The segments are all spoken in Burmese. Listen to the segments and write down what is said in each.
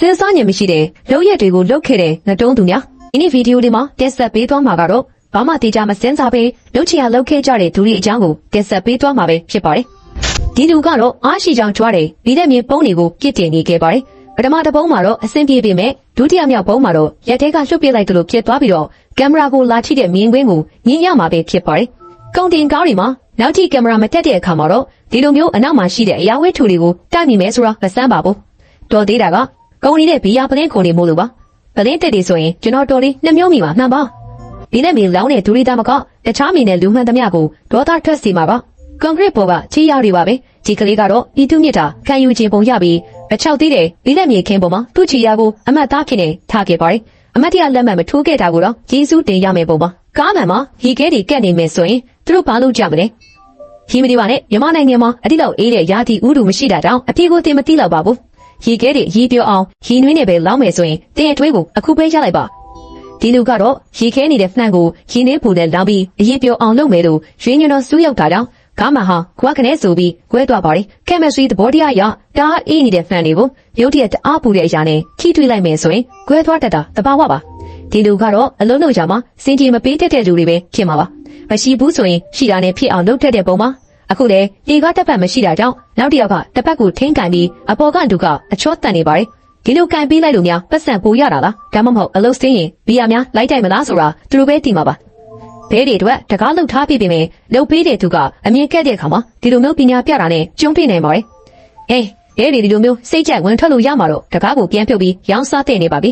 စဉ်းစားဉာဏ်မရှိတဲ့လုပ်ရက်တွေကိုလုပ်ခဲ့တဲ့ငတုံးသူများဒီနေ့ဗီဒီယိုလေးမှာတက်ဆက်ပေးသွားမှာကတော့ဘာမှတေချာမစင်စားပဲလုပ်ချင်ရလုပ်ခဲ့ကြတဲ့သူတွေအကြောင်းကိုတက်ဆက်ပေးသွားမှာပဲဖြစ်ပါတယ်ဒီလူကတော့အားရှိကြောင်ကြွားတယ်ဒီတဲ့မြေပုံးတွေကိုပြစ်တင်နေခဲ့ပါတယ်ပထမတစ်ပုံးမှာတော့အဆင်ပြေပေမဲ့ဒုတိယမြောက်ပုံးမှာတော့ရက်ထဲကလွှတ်ပစ်လိုက်တယ်လို့ဖြစ်သွားပြီးတော့ကင်မရာကိုလာထိတဲ့မြင်ကွင်းကိုမြင်ရမှာပဲဖြစ်ပါတယ်ကုန်တင်ကားတွေမှာနောက်ထိကင်မရာမတက်တဲ့အခါမှာတော့ဒီလိုမျိုးအနောက်မှာရှိတဲ့အရာဝတ္ထုတွေကိုတိုက်မိမယ်ဆိုတာမစမ်းပါဘူးတော်သေးတာက ကုန်နေတဲ့ဘီယာပလင်းကုန်တွေမို့လို့ပါပလင်းတက်တွေဆိုရင်ကျွန်တော်တော်လေးနှမျိုးမိမှာမှန်ပါဒီနဲ့မီလောင်းတဲ့ဒူရီတာမကတခြားမီနဲ့လူမှန်သမျှကိုဒေါသထွက်စီမှာပါကွန်ကရစ်ပေါ်ကချီရတွေပါပဲဒီကလေးကတော့ဤသူမြစ်တာခံယူခြင်းပုံရပြီးအချောက်သေးတဲ့ဒီလက်မြေခင်းပေါ်မှာသူ့ချီရကိုအမတ်သားဖြစ်နေထားခဲ့ပါတယ်အမတ်တရလက်မှတ်မထိုးခဲ့တာကိုတော့ယေစုတင်ရမယ်ပုံပါကားမှန်မှာဟီကဲတွေကက်နေမယ်ဆိုရင်သူတို့ဘာလုပ်ကြမလဲဟီမဒီပါနဲ့မြန်မာနိုင်ငံမှာအတိလောက်အေးတဲ့ရာသီဥတုမရှိတာတောင်အပြေကိုတင်မသိလောက်ပါဘူး ရီကဲတွေရီပြောအောင်ရီနွေးနေပဲလောင်းမယ်ဆိုရင်တင်းအထွေးကိုအခုပဲရလိုက်ပါဒီလူကတော့ရီခဲနေတဲ့ဖနှံကိုရီနေဖူနဲ့လောင်းပြီးအရေးပြောအောင်လုပ်မယ်လို့ရွှေညွန့်တော်စူးရောက်တာကြောင့်ကားမဟာကွာကနေဆိုပြီးကွဲသွားပါတယ်ကက်မစထရီသဘောတရားအရတားအေးနေတဲ့ဖနှံတွေကိုရုတ်တရက်တအားပူတဲ့အရာနဲ့ထိထွေးလိုက်မယ်ဆိုရင်ကွဲသွားတတ်တာတဘာဝပါဒီလူကတော့အလုံးလုံးကြမှာစင်တီမပေးတတ်တဲ့လူတွေပဲဖြစ်မှာပါမရှိဘူးဆိုရင်ရှိတာနဲ့ဖြစ်အောင်လုပ်တတ်တဲ့ပုံမှာ အခုလေဒီကတစ်ဖက်မရှိတာကြောင့်နောက်တစ်ယောက်ကတစ်ဖက်ကိုထင်းကန်ပြီးအပေါ်ကလူကအချောတန်နေပါတယ်ဒီလိုကန်ပေးလိုက်လို့များပတ်စံပိုရတာလားဒါမှမဟုတ်အလုတ်စင်းရင်ဘီယာများလိုက်တိုက်မလားဆိုတာသူတို့ပဲသိမှာပါဘဲတွေအတွက်တကားလှုပ်ထားပြပေမဲ့လှုပ်ပေးတဲ့သူကအမြင်ကက်တဲ့အခါမှာဒီလိုမျိုးပညာပြတာနဲ့ကျုံပြနေပါတယ်အေးအဲဒီလိုမျိုးစိတ်ကြက်ဝင်ထွက်လို့ရမှာတော့တကားကိုပြန်ပြုတ်ပြီးရောင်းစားတဲ့နေပါပြီ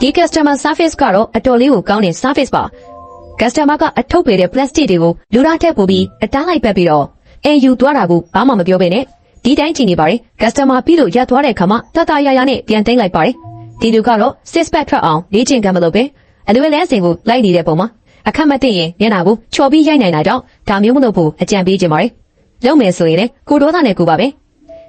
ဒီ customer service ကတော့အတော်လေးကိုကောင်းတဲ့ service ပါ customer ကအထုပ်ပေတဲ့ plastic တွေကိုလူသားထက်ပိုပြီးအတန်းလိုက်ပတ်ပြီးတော့ အဲယူသွားတာကိုဘာမှမပြောဘဲနဲ့ဒီတိုင်းကြည့်နေပါတယ် customer ပြီးလို့ရပ်သွားတဲ့အခါမှာတတရရနဲ့ပြန်သိမ်းလိုက်ပါတယ်ဒီလူကတော့ six pack ထွက်အောင်လေ့ကျင့်ကံမလုပ်ပဲအလွယ်လန်းစင်ကိုလိုက်နေတဲ့ပုံမှာအခက်မသိရင်မျက်နှာကိုချော်ပြီးရိုက်နိုင်တာကြောင့်ဒါမျိုးမလုပ်ဖို့အကြံပေးခြင်းပါတယ်လုပ်မယ်ဆိုရင်လည်းကိုဒေါသနဲ့ကိုပါပဲ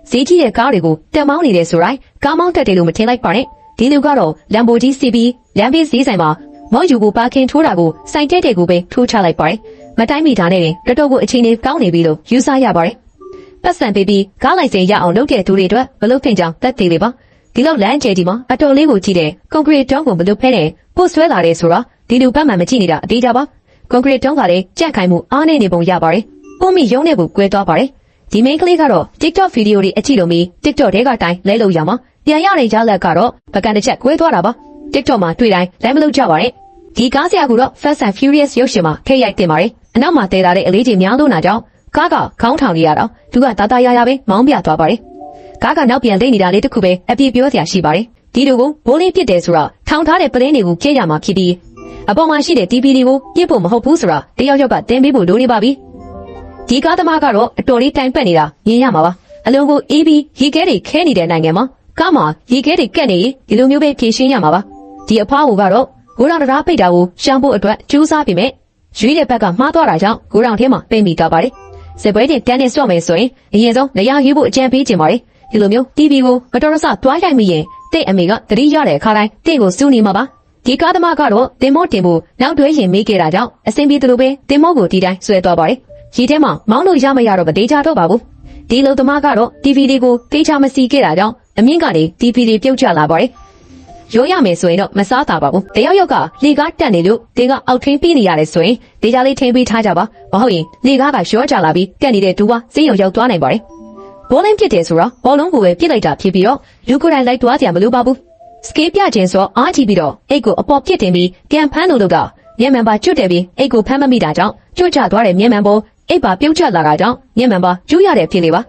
ဈေးကြီးတဲ့ကားတွေကိုတက်မောင်းနေတယ်ဆိုတိုင်းကားမောင်းတက်တယ်လို့မထင်လိုက်ပါနဲ့ဒီလူကတော့လမ်ဘိုဂျီစီဘီလမ်းဘေးဈေးဆိုင်မှာမော်ယူကိုပါခင်ထိုးတာကိုစိုင်တက်တဲ့ကိုပဲထိုးချလိုက်ပါတယ် မတိုင်းမိတာနဲ့တော်တော်ကိုအချိန်လေးကောင်းနေပြီလို့ယူဆရပါတယ်ပတ်စံပေးပြီးကားလိုက်စင်ရအောင်လုပ်တဲ့သူတွေအတွက်မလုပ်သင့်ကြောင်းသက်သေလေးပါဒီလောက်လမ်းကျဲဒီမှာအတော်လေးကိုကြည့်တဲ့ကွန်ကရစ်တောင်းကိုမလုပ်ဖဲနဲ့ပို့ဆွဲလာတယ်ဆိုတော့ဒီလူပတ်မှန်မကြည့်နေတာအသေးကြပါကွန်ကရစ်တောင်းကလည်းကြက်ခိုင်မှုအားနေနေပုံရပါတယ်ပုံမိရုံးနဲ့ကိုကွဲသွားပါတယ်ဒီမိန်းကလေးကတော့ TikTok ဗီဒီယိုတွေအကြည့်လို့ပြီး TikTok ထဲကတိုင်းလဲလို့ရမှာပြန်ရတဲ့ကြားလက်ကတော့ပကံတစ်ချက်ကွဲသွားတာပါ TikTok မှာတွေ့တိုင်းလဲမလို့ကြပါနဲ့ ဒီကားဆရာကတော့ Fast and Furious ရုပ်ရှင်မှာထိရိုက်တင်ပါတယ်အနောက်မှာတည်လာတဲ့အလေးချိန်များလို့နာကြောင့်ကားကခေါင်းထောင်နေရတော့သူကတာတာရရပဲမောင်းပြသွားပါတယ်ကားကနောက်ပြန်လိမ့်နေတာလေးတစ်ခုပဲအပြည့်ပြောစရာရှိပါတယ်ဒီလိုကိုဘိုးလေးပြစ်တယ်ဆိုတာထောင်ထားတဲ့ပလင်းတွေကိုပြည့်ရမှာဖြစ်ပြီးအပေါ်မှာရှိတဲ့ TV တွေကိုပြစ်ဖို့မဟုတ်ဘူးဆိုတာတယောက်ယောက်ကတင်ပေးဖို့လိုနေပါပြီဒီကားသမားကတော့အတော်လေးတိုင်ပတ်နေတာမြင်ရမှာပါအလုံးကိုအေးပြီးရီခဲတွေခဲနေတဲ့နိုင်ငံမှာကားမှာရီခဲတွေကက်နေရင်ဒီလိုမျိုးပဲဖြေရှင်းရမှာပါဒီအဖွားကိုကတော့ ဂိုးတော်တရားပိတ်တာကိုရှောင်ဖို့အတွက်ကြိုးစားပြီးမြဲရွေးတဲ့ဘက်ကမှားသွားတာကြောင့်ဂိုးတော်ထဲမှာပိတ်မိသွားပါတယ်စစ်ပွဲတင်တန်းနေဆော့မယ်ဆိုရင်အရင်ဆုံးနေရာယူဖို့အကြံပေးခြင်းပါတယ်ဒီလိုမျိုး TV ကိုမတော်တဆတွားရိုက်မိရင်တိတ်အမေကတတိရတဲ့အခါတိုင်းတင့်ကိုစူးနေမှာပါဒီကားသမားကတော့တင်မောတင်ဖို့နောက်တွဲရင်မေးခဲ့တာကြောင့်အဆင်ပြေသလိုပဲတင်မောကိုဒီတိုင်းဆွဲသွားပါတယ်ရီထဲမှာမောင်းလို့ရမရတော့မသေးကြတော့ပါဘူးဒီလိုသမားကတော့ TV လေးကိုတေးချမစီခဲ့တာကြောင့်အမြင့်ကနေ TV လေးပြုတ်ကျလာပါတယ် ရိုးရမယ်ဆိုရင်တော့မစားတာပါဘူးတယောက်ယောက်ကလေကားတက်နေလို့တင်းကအောက်ထင်းပြီးနေရတယ်ဆိုရင်ဒေကြလေးထင်းပေးထားကြပါမဟုတ်ရင်လေကားကရောကြလာပြီးတက်နေတဲ့ဒူကစေးရုံရောက်သွားနိုင်ပါတယ်ဘောလင်းပြစ်တယ်ဆိုတော့ဘောလုံးကိုပဲပြစ်လိုက်တာဖြစ်ပြီးတော့လူကိုယ်တိုင်လိုက်သွားကြမလို့ပါဘူးစကေးပြခြင်းဆိုအားကြည့်ပြီးတော့အိတ်ကိုအပေါ်ပြစ်တင်ပြီးပြန်ဖမ်းလို့လို့တော့မျက်မှန်ပါကျွတ်တယ်ပြီးအိတ်ကိုဖမ်းမမိတာကြောင့်ကျွတ်ကျသွားတဲ့မျက်မှန်ပေါ်အိတ်ပါပြုတ်ကျလာတာကြောင့်မျက်မှန်ပါကျူးရတဲ့ဖြစ်လေပါ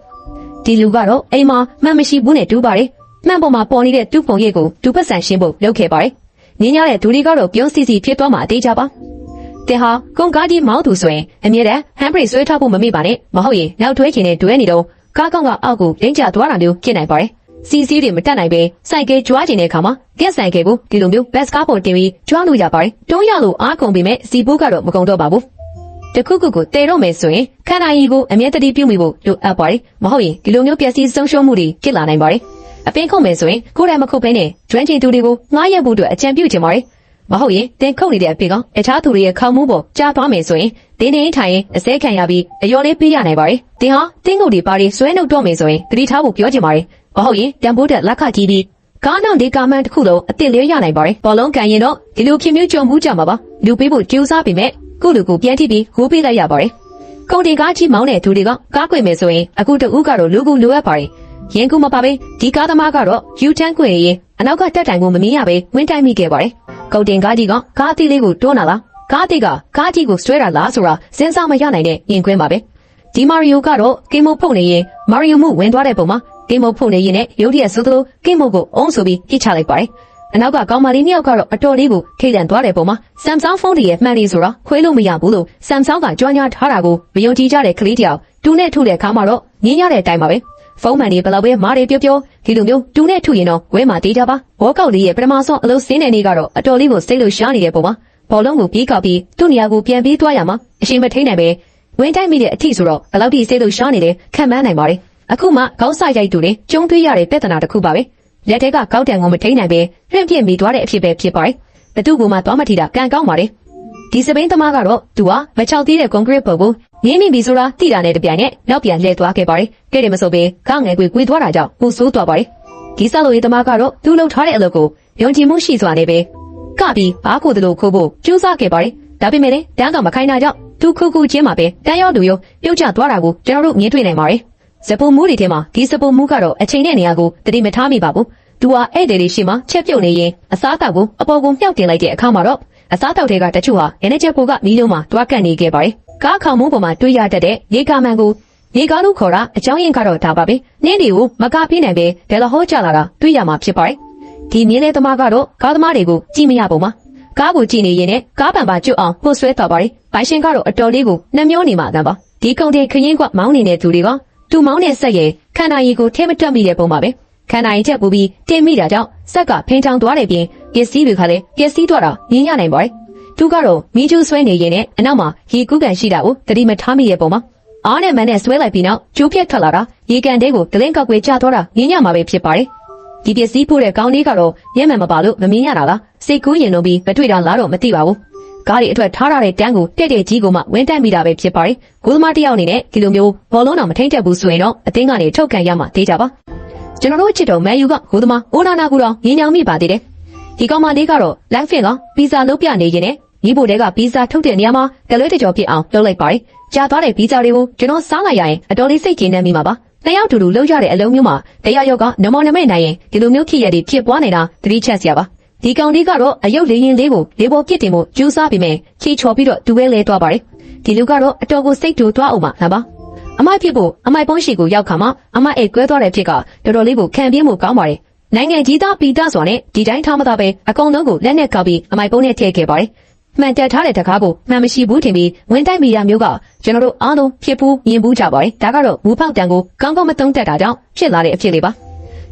ဒီလူကတော့အိမ်မှာမှန်မရှိဘူးနဲ့တူးပါတယ် မှန်ပေါ်မှာပေါ်နေတဲ့တူးပုံရိပ်ကိုဒူပတ်ဆန်ရှင်းဖို့လုပ်ခဲ့ပါတယ်။ငင်းရတဲ့ဒူတွေကတော့ပြုံးစီစီဖြစ်သွားမှအသေးချပါ။တင်ဟာကုန်ကားကြီးမောင်းသူဆိုရင်အမြဲတမ်းဟန်ဘရိတ်ဆွဲထားဖို့မမေ့ပါနဲ့။မဟုတ်ရင်နောက်တွဲချင်တဲ့တွဲနေတော့ကားကောင်းကအောက်ကိုလိမ့်ကျသွားတာမျိုးဖြစ်နိုင်ပါတယ်။စီစီတွေမတက်နိုင်ပဲစိုက်ကဲကြွားကျင်တဲ့အခါမှာကက်ဆိုင်ကဲကိုဒီလိုမျိုးဘတ်ကားပေါ်တင်ပြီးကြွားလို့ရပါတယ်။တွန်းရလို့အားကုန်ပေမဲ့စီဘိုးကတော့မကုန်တော့ပါဘူး။တခုခုကိုတေတော့မယ်ဆိုရင်ခန္ဓာရည်ကိုအမြဲတည်းပြုမိဖို့လိုအပ်ပါတယ်။မဟုတ်ရင်ဒီလိုမျိုးပျက်စီးဆုံးရှုံးမှုတွေဖြစ်လာနိုင်ပါတယ်။ အပင်ခုတ်မယ်ဆိုရင်ကိုယ်တိုင်မခုတ်ဘဲနဲ့ကျွမ်းကျင်သူတွေကိုငှားရက်ဖို့အတွက်အကြံပြုချင်ပါတယ်မဟုတ်ရင်တင်ခုတ်နေတဲ့အပင်ကအခြားသူတွေရဲ့ခေါင်းမှုပေါ်ကြားသွားမယ်ဆိုရင်တင်းတင်းထိုင်ရင်အစဲခံရပြီးအယော်လေးပေးရနိုင်ပါတယ်တင်ဟာတင်းကုတ်တွေပါရီဆွဲနှုတ်တော့မယ်ဆိုရင်တတိထားဖို့ပြောချင်ပါတယ်မဟုတ်ရင်တန်ဖိုးတက်လက်ခကြီးပြီးကားနောက်ဒီကာမန်တစ်ခုလုံးအစ်စ်လေးရနိုင်ပါတယ်ဘောလုံးကန်ရင်တော့ဒီလိုဖြစ်မျိုးကြုံမှုကြမှာပါလူပေးဖို့ကြိုးစားပေမဲ့ကိုလူကိုပြန်ထိပြီးဟိုးပေးလိုက်ရပါတယ်ကုန်တင်ကားကြီးမောင်းတဲ့သူတွေကကားခွေမယ်ဆိုရင်အခုတဦးကတော့လူကူလိုအပ်ပါတယ် ရင်ကူမပါပဲဒီကားသမားကတော့ယူတန်းခွေရင်အနောက်ကတက်တိုင်ကိုမမြင်ရပဲဝင်းတိုက်မိခဲ့ပါတယ်ကုန်တင်ကားကြီးကကားအသီးလေးကိုတွန်းလာလားကားအသီးကကားကြီးကိုဆွဲတာလားဆိုတာစဉ်းစားမရနိုင်တဲ့ရင်ခွင်းပါပဲဒီမာရီယိုကတော့ဂိမ်းမဖုတ်နေရင်မာရီယိုမှုဝင်သွားတဲ့ပုံမှာဂိမ်းမဖုတ်နေရင်လည်းရုတ်တရက်ဆိုသလိုဂိမ်းမကိုအုံးဆိုပြီးပြစ်ချလိုက်ပါတယ်အနောက်ကကောင်မလေးနှစ်ယောက်ကတော့အတော်လေးကိုထိတ်လန့်သွားတဲ့ပုံမှာ Samsung ဖုန်းတွေရဲ့မှန်လေးဆိုတော့ခွဲလို့မရဘူးလို့ Samsung ကကြွားညာထားတာကိုမယုံကြည်ကြတဲ့ကလေးတယောက်တူနဲ့ထုတဲ့ခါမှာတော့ငင်းရတဲ့အတိုင်းပါပဲ ဖုန်းမှန်တွေဘယ်လောက်ပဲမားတွေပြောပြောဒီလိုမျိုးတူနဲ့ထုရင်တော့ဝဲမှာတေးကြပါဘောကောက်လေးရဲ့ပထမဆုံးအလုပ်စင်းတဲ့နေ့ကတော့အတော်လေးကိုစိတ်လို့ရှားနေတဲ့ပုံမှာဘောလုံးကိုပြေးကောက်ပြီးသူ့နေရာကိုပြန်ပြေးသွားရမှာအရှင်မထိန်နိုင်ပဲဝင်တိုက်မိတဲ့အထီဆိုတော့ဘယ်လောက်ထိစိတ်လို့ရှားနေတယ်ခံမှန်းနိုင်ပါတယ်အခုမှခေါင်းဆိုင်ရိုက်တူနဲ့ကျုံသွေးရတဲ့ပြဿနာတစ်ခုပါပဲလက်ထက်ကကောက်တံကိုမထိန်နိုင်ပဲလွင့်ပြင့်မိသွားတဲ့အဖြစ်ပဲဖြစ်ပါတယ်ဘသူကမှသွားမထီတာကံကောင်းပါတယ် ဒီစပိန်သမားကတော့သူဟာမချောက်သေးတဲ့ကွန်ကရစ်ပုံကိုငင်းမိပြီဆိုတာသိတာနဲ့တပြိုင်နက်နောက်ပြန်လှည့်သွားခဲ့ပါတယ်ကဲတယ်မဆိုပေခငယ်ကွေကွေသွားတာကြောင့်ပူဆိုးသွားပါတယ်ဒီဆောက်လို့ရေးသမားကတော့သူ့လုံထားတဲ့အလုပ်ကိုယုံကြည်မှုရှိစွာနဲ့ပဲကပြီးဘာကိုတလို့ခိုးဖို့ကြိုးစားခဲ့ပါတယ်ဒါပေမဲ့လည်းတန်းကမခိုင်းတာကြောင့်သူခုခုချင်းမှာပဲတန်းရောက်သူရောပြုတ်ကျသွားတာကိုကျွန်တော်တို့မြင်တွေ့နိုင်ပါတယ်စပုံမူတွေထဲမှာဒီစပုံမူကတော့အချိန်နဲ့နေရာကိုတတိမထားမိပါဘူးသူဟာဧည့်သည်တွေရှိမှချက်ပြုတ်နေရင်အစားတောက်ကိုအပေါ်ကိုမြှောက်တင်လိုက်တဲ့အခါမှာတော့ အစားတောက်တွေကတချို့ဟာရနေချက်ပိုကမီးလုံးမှာတွားကပ်နေခဲ့ပါတယ်ကားခေါင်မှုပေါ်မှာတွေးရတတ်တဲ့ရေကာမန်ကိုရေကားလို့ခေါ်တာအကြောင်းရင်းကတော့ဒါပါပဲနင်းတွေကိုမကားပြင်းနိုင်ပဲဒဲလဟောကြလာတာတွေးရမှာဖြစ်ပါတယ်ဒီမြင်းလေးသမားကတော့ကားသမားတွေကိုကြည့်မရပုံမှာကားကိုကြည့်နေရင်လည်းကားပံပါကျွတ်အောင်ပို့ဆွဲသွားပါတယ်။ဘိုင်ရှင်ကတော့အတော်လေးကိုနှမျောနေမှတမ်းပါ။ဒီကုန်တဲ့ခရင်ကမောင်းနေတဲ့သူတွေကသူမောင်းတဲ့ဆက်ရဲ့ခန္ဓာရည်ကိုထဲမတက်မိတဲ့ပုံပါပဲ။ ခန္ဓာရည်ချက်ပူပြီးတင်းမိတာကြောင့်ဆက်ကဖိန်ချောင်သွားတဲ့ပြင်ပစ္စည်းတွေကလည်းပျက်စီးသွားတာမြင်ရနိုင်ပါတယ်။သူကတော့မီးကျူးဆွဲနေရင်နဲ့အနောက်မှာရေကူးကန်ရှိတာကိုတတိမထားမိတဲ့ပုံမှာအားနဲ့မန်းနဲ့ဆွဲလိုက်ပြီးနောက်ကျိုးပြက်ထွက်လာတာရေကန်တဲကိုဒလင်းကောက်ွယ်ကျသွားတာမြင်ရမှာပဲဖြစ်ပါတယ်။ဒီပစ္စည်းဖို့တဲ့ကောင်းလေးကတော့မျက်မှန်မပါလို့မမြင်ရတာလားစိတ်ကူးရင်လုံးပြီးမတွေ့တာလားတော့မသိပါဘူးကားတွေအတွက်ထားရတဲ့တန်းကိုတက်တဲ့ကြီးကိုမှဝင်တက်မိတာပဲဖြစ်ပါတယ်ဂိုးသမားတစ်ယောက်အနေနဲ့ဒီလိုမျိုးဘောလုံးတော်မထိန်တက်ဘူးဆိုရင်တော့အသင်းကနေထုတ်ကန်ရမှာတေးကြပါ ကျွန်တော်တို့ချစ်တော်မန်ယူကဂိုးသမားအိုနာနာကူတော့ညင်ညောင်မိပါသေးတယ်ဒီကောင်မလေးကတော့လမ်းဖင်ကပီဇာလုပ်ပြနေရင်နဲ့ညီဖို့တဲကပီဇာထုတ်တဲ့နေရာမှာကလွဲတကြောဖြစ်အောင်လုပ်လိုက်ပါတယ်ကြာသွားတဲ့ပီဇာတွေကိုကျွန်တော်စားလိုက်ရရင်အတော်လေးစိတ်ကျဉ်နေမိမှာပါနှစ်ယောက်တူတူလှုပ်ရတဲ့အလုံးမျိုးမှာတရားရောက်ကနမောနမဲနိုင်ရင်ဒီလိုမျိုးဖြစ်ရတဲ့ဖြစ်ပွားနေတာသတိချက်စရာပါဒီကောင်လေးကတော့အယုတ်လေးရင်လေးကိုလေးပေါ်ပြစ်တင်ဖို့ကြိုးစားပြီးမယ်ချီချော်ပြီးတော့သူပဲလဲသွားပါတယ်ဒီလူကတော့အတော်ကိုစိတ်တူသွားအောင်ပါဟမ်ပါ အမိုက်ဖြစ်ဖို့အမိုက်ပုံးရှိကိုရောက်ခါမှအမိုက်အိတ်ကွဲသွားတဲ့ဖြစ်ကတော်တော်လေးကိုခံပြင်းမှုကောင်းပါတယ်နိုင်ငံကြီးသားပီတာစွာနဲ့ဒီတိုင်းထားမသားပဲအကုန်လုံးကိုလက်နဲ့ကောက်ပြီးအမိုက်ပုံးနဲ့ထည့်ခဲ့ပါတယ်မှန်တက်ထားတဲ့တကားကိုမှန်မရှိဘူးထင်ပြီးဝင်တိုက်မိတာမျိုးကကျွန်တော်တို့အားလုံးဖြစ်ဘူးမြင်ဘူးကြပါတယ်ဒါကတော့မူဖောက်တန်ကိုကောင်းကောင်းမသုံးတတ်တာကြောင့်ဖြစ်လာတဲ့အဖြစ်လေးပါ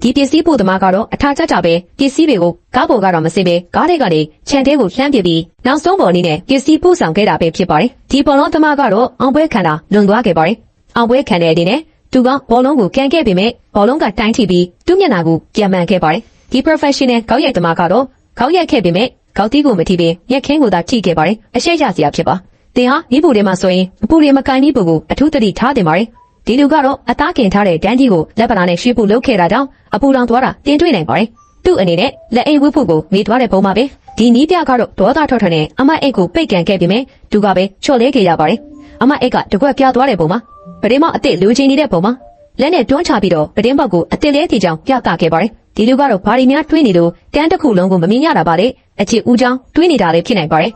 ဒီပစ္စည်းပို့သမားကတော့အထာကျကျပဲပစ္စည်းတွေကိုကားပေါ်ကတော့မစင်ပဲကားထဲကနေခြံထဲကိုလှမ်းပစ်ပြီးနောက်ဆုံးပေါ်အနေနဲ့ပစ္စည်းပို့ဆောင်ခဲ့တာပဲဖြစ်ပါတယ်ဒီဘောလုံးသမားကတော့အောင်ပွဲခံတာလွန်သွားခဲ့ပါတယ် အောင်ပွဲခံတဲ့အနေနဲ့သူကဘောလုံးကိုကန်ခဲ့ပေမဲ့ဘောလုံးကတိုင်းထိပြီးသူ့မျက်နှာကိုပြန်မှန်ခဲ့ပါတယ်ဒီ professional ကောက်ရိုက်သမားကတော့ကောက်ရိုက်ခဲ့ပေမဲ့ကောက်တီးကိုမထိပင်ရက်ခင်းကိုသာထိခဲ့ပါတယ်အရှက်ရစရာဖြစ်ပါတင်ဟာဤပူထဲမှာဆိုရင်အပူတွေမကန်ဤပူကိုအထူးတတိထားတင်ပါတယ်ဒီလူကတော့အသားခင်ထားတဲ့ဒန်းကြီးကိုလက်ပနာနဲ့ရွှေ့ဖို့လုပ်ခဲ့တာကြောင့်အပူလောင်သွားတာတင်တွေ့နိုင်ပါတယ်သူ့အနေနဲ့လက်အိမ်ဝှက်ဖို့ကိုမေးသွားတဲ့ပုံမှာပဲဒီနီးပြကတော့ဒေါသထွက်ထွက်နဲ့အမအိတ်ကိုပိတ်ကန်ခဲ့ပြီးမြဲသူကပဲချော့လဲခဲ့ရပါတယ်အမအိတ်ကတကွက်ပြသွားတဲ့ပုံမှာ ပဒင်းမအစ်စ်လူချင်းနေတဲ့ပုံမှာလက်နဲ့တွန်းချပြီးတော့ပဒင်းဘောက်ကိုအစ်စ်လဲတီချောင်ပြသခဲ့ပါတယ်ဒီလူကတော့ဘာရီများတွေးနေလို့တန်းတစ်ခုလုံးကိုမမြင်ရတာပါလေအချစ်ဦးချောင်းတွေးနေတာလည်းဖြစ်နိုင်ပါတယ်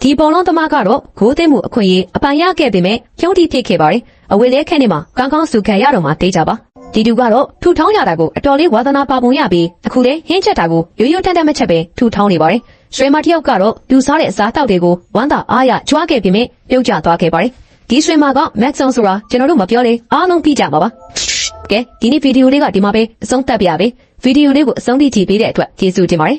ဒီပုံလုံးသမားကတော့ဂိုးသိမ်းမှုအခွင့်အရေးအပိုင်ရခဲ့ပေမဲ့ဖြုံးတိဖြစ်ခဲ့ပါတယ်အဝေလဲခက်နေမှာကောင်းကောင်းစုခံရတော့မှတေးကြပါဒီတူကတော့ထူထောင်းရတာကိုအတော်လေးဝါသနာပါပုံရပြီးအခုလေဟင်းချက်တာကိုရိုးရိုးတန်းတန်းမချက်ပဲထူထောင်းနေပါတယ်ရွှေမတယောက်ကတော့လူစားတဲ့အစားတောက်တွေကိုဝမ်းသာအားရကြွားခဲ့ပြီးမြပြုတ်ကျသွားခဲ့ပါတယ် ဒီရွှေမကမက်ဆွန်ဆိုတာကျွန်တော်တို့မပြောလေအားလုံးပြီးကြမှာပါကဲဒီနေ့ဗီဒီယိုလေးကဒီမှာပဲအဆုံးသတ်ပြရပဲဗီဒီယိုလေးကိုအဆုံးထိကြည့်ပေးတဲ့အတွက်ကျေးဇူးတင်ပါတယ်